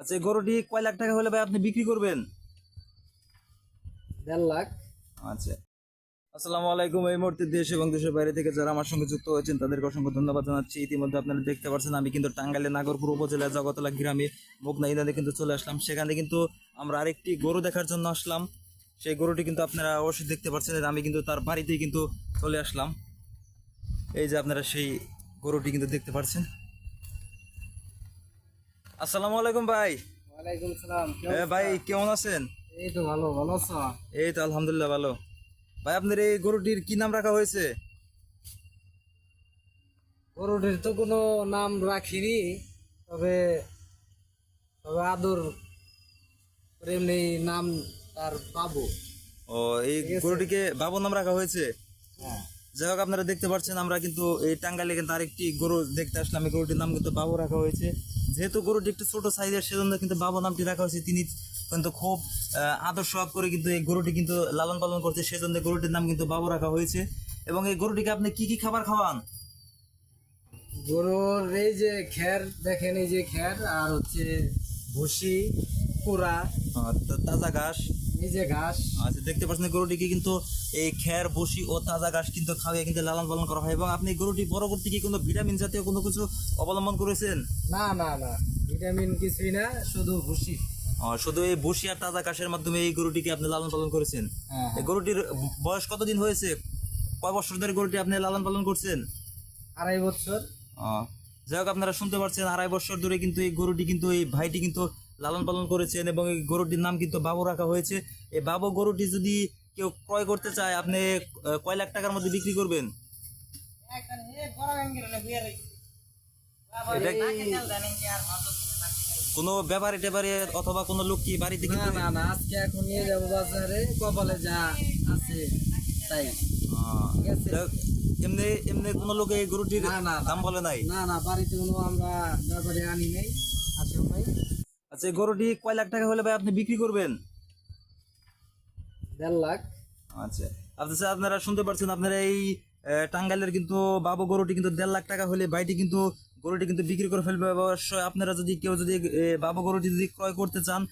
আচ্ছা এই গরুটি কয় লাখ টাকা হলে ভাই আপনি বিক্রি করবেন? দেড় লাখ। আচ্ছা। আসসালামু আলাইকুম এই মুহূর্তে দেশ এবং দেশের বাইরে থেকে যারা আমার সঙ্গে যুক্ত হয়েছেন তাদেরকে অসংখ্য ধন্যবাদ জানাচ্ছি। ইতিমধ্যে আপনারা দেখতে পাচ্ছেন আমি কিন্তু টাঙ্গাইলের নাগরপুর উপজেলা জগতলা গ্রামে মুগনা ইদানে কিন্তু চলে আসলাম। সেখানে কিন্তু আমরা আরেকটি গরু দেখার জন্য আসলাম। সেই গরুটি কিন্তু আপনারা অবশ্যই দেখতে পাচ্ছেন আমি কিন্তু তার বাড়িতেই কিন্তু চলে আসলাম। এই যে আপনারা সেই গরুটি কিন্তু দেখতে পাচ্ছেন আসসালামু আলাইকুম ভাই। ওয়ালাইকুম সালাম ভাই কেমন আছেন? এই তো ভালো ভালো আছো? এই তো আলহামদুলিল্লাহ ভালো। ভাই আপনার এই গরুটির কি নাম রাখা হয়েছে? গরুটির তো কোনো নাম রাখিনি তবে তবে আদর এমনি নাম তার পাবো ও এই গরুটিকে বাবু নাম রাখা হয়েছে? হ্যাঁ। যাই হোক আপনারা দেখতে পাচ্ছেন আমরা কিন্তু এই টাঙ্গাইলে কিন্তু আরেকটি গরু দেখতে আসলাম। এই গরুটির নাম কিন্তু বাবু রাখা হয়েছে। যেহেতু গরুটি একটু ছোট সাইজের সেজন্য কিন্তু বাবু নামটি রাখা হয়েছে। তিনি কিন্তু খুব আদর সব করে কিন্তু এই গরুটি কিন্তু লালন পালন করছে সেজন্য গরুটির নাম কিন্তু বাবু রাখা হয়েছে। এবং এই গরুটিকে আপনি কি কি খাবার খাওয়ান? গরুর এই যে খ্যার দেখেন এই যে খ্যার আর হচ্ছে ভুসি কুড়া। তাজা ঘাস। ঘাস। আচ্ছা দেখতে পাচ্ছেন গরুটিকে কিন্তু এই খ্যার বসি ও তাজা ঘাস কিন্তু খাওয়াই কিন্তু লালন পালন করা হয়। এবং আপনি গরুটি পরবর্তী কি কোনো ভিটামিন জাতীয় কোনো কিছু অবলম্বন করেছেন? না না না। ভিটামিন কিছুই না শুধু ভুসি। শুধু এই বসি আর তাজা ঘাসের মাধ্যমে এই গরুটিকে আপনি লালন পালন করেছেন? হ্যাঁ এই গরুটির বয়স কতদিন হয়েছে? কয় বছর ধরে গরুটি আপনি লালন পালন করছেন? আড়াই বছর। যাই হোক আপনারা শুনতে পাচ্ছেন আড়াই বছর ধরে কিন্তু এই গরুটি কিন্তু এই ভাইটি কিন্তু লালন পালন করেছেন এবং এই গরুটির নাম কিন্তু বাবু রাখা হয়েছে। এই বাবু গরুটি যদি কেউ ক্রয় করতে চায় আপনি কয় লাখ টাকার মধ্যে বিক্রি করবেন? কোনো ব্যাপারে টেপারে অথবা কোনো লোক কি বাড়িতে না না না আজকে এখন নিয়ে যাব বাজারে কপালে যা আছে তাই। আছে? এমনি এমনি কোনো লোক এই গরুটির। দাম বলে নাই। না না বাড়িতে কোনো আমরা ব্যাপারে আনি নাই আসেও নাই আচ্ছা এই গরুটি কয় লাখ টাকা হলে ভাই আপনি বিক্রি করবেন? দেড় লাখ। আচ্ছা আচ্ছা আপনারা শুনতে পাচ্ছেন আপনারা এই টাঙ্গাইলের কিন্তু বাবু গরুটি কিন্তু দেড় লাখ টাকা হলে ভাইটি কিন্তু গরুটি কিন্তু বিক্রি করে ফেলবে। অবশ্যই আপনারা যদি কেউ যদি বাবু গরুটি যদি ক্রয় করতে চান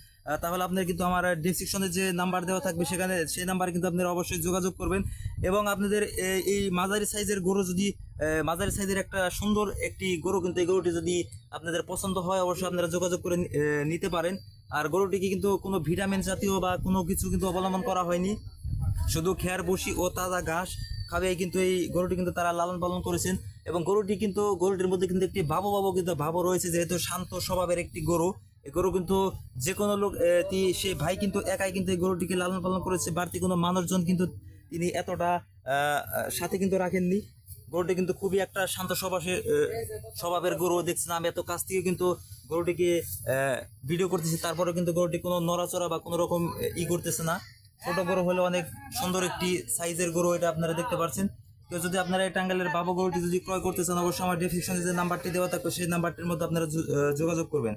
তাহলে আপনার কিন্তু আমার ডিসক্রিপশনে যে নাম্বার দেওয়া থাকবে সেখানে সেই নাম্বারে কিন্তু আপনারা অবশ্যই যোগাযোগ করবেন। এবং আপনাদের এই মাঝারি সাইজের গরু যদি মাঝারি সাইজের একটা সুন্দর একটি গরু কিন্তু এই গরুটি যদি আপনাদের পছন্দ হয় অবশ্যই আপনারা যোগাযোগ করে নিতে পারেন। আর গরুটিকে কিন্তু কোনো ভিটামিন জাতীয় বা কোনো কিছু কিন্তু অবলম্বন করা হয়নি। শুধু খেয়ার বসি ও তাজা ঘাস খাবে কিন্তু এই গরুটি কিন্তু তারা লালন পালন করেছেন। এবং গরুটি কিন্তু গরুটির মধ্যে কিন্তু একটি ভাবো ভাবো কিন্তু ভাবো রয়েছে যেহেতু শান্ত স্বভাবের একটি গরু। এই গরু কিন্তু যে কোনো লোক এ, তি- সে ভাই কিন্তু একাই কিন্তু এই গরুটিকে লালন পালন করেছে। বাড়তি কোনো মানুষজন কিন্তু তিনি এতটা সাথে কিন্তু রাখেননি। গরুটি কিন্তু খুবই একটা শান্ত স্বভাবের স্বভাবের গরু দেখছেন আমি এত কাছ থেকে কিন্তু গরুটিকে ভিডিও করতেছি। তারপরে কিন্তু গরুটি কোনো নড়াচড়া বা কোনো রকম ই করতেছে না। ছোট গরু হলে অনেক সুন্দর একটি সাইজের গরু এটা আপনারা দেখতে পাচ্ছেন কেউ যদি আপনারা এই টাঙ্গাইলের বাবা গরুটি যদি ক্রয় করতে চান, অবশ্যই আমার ডিসক্রিপশনে যে নাম্বারটি দেওয়া থাকবে, সেই নাম্বারটির মধ্যে আপনারা যোগাযোগ করবেন।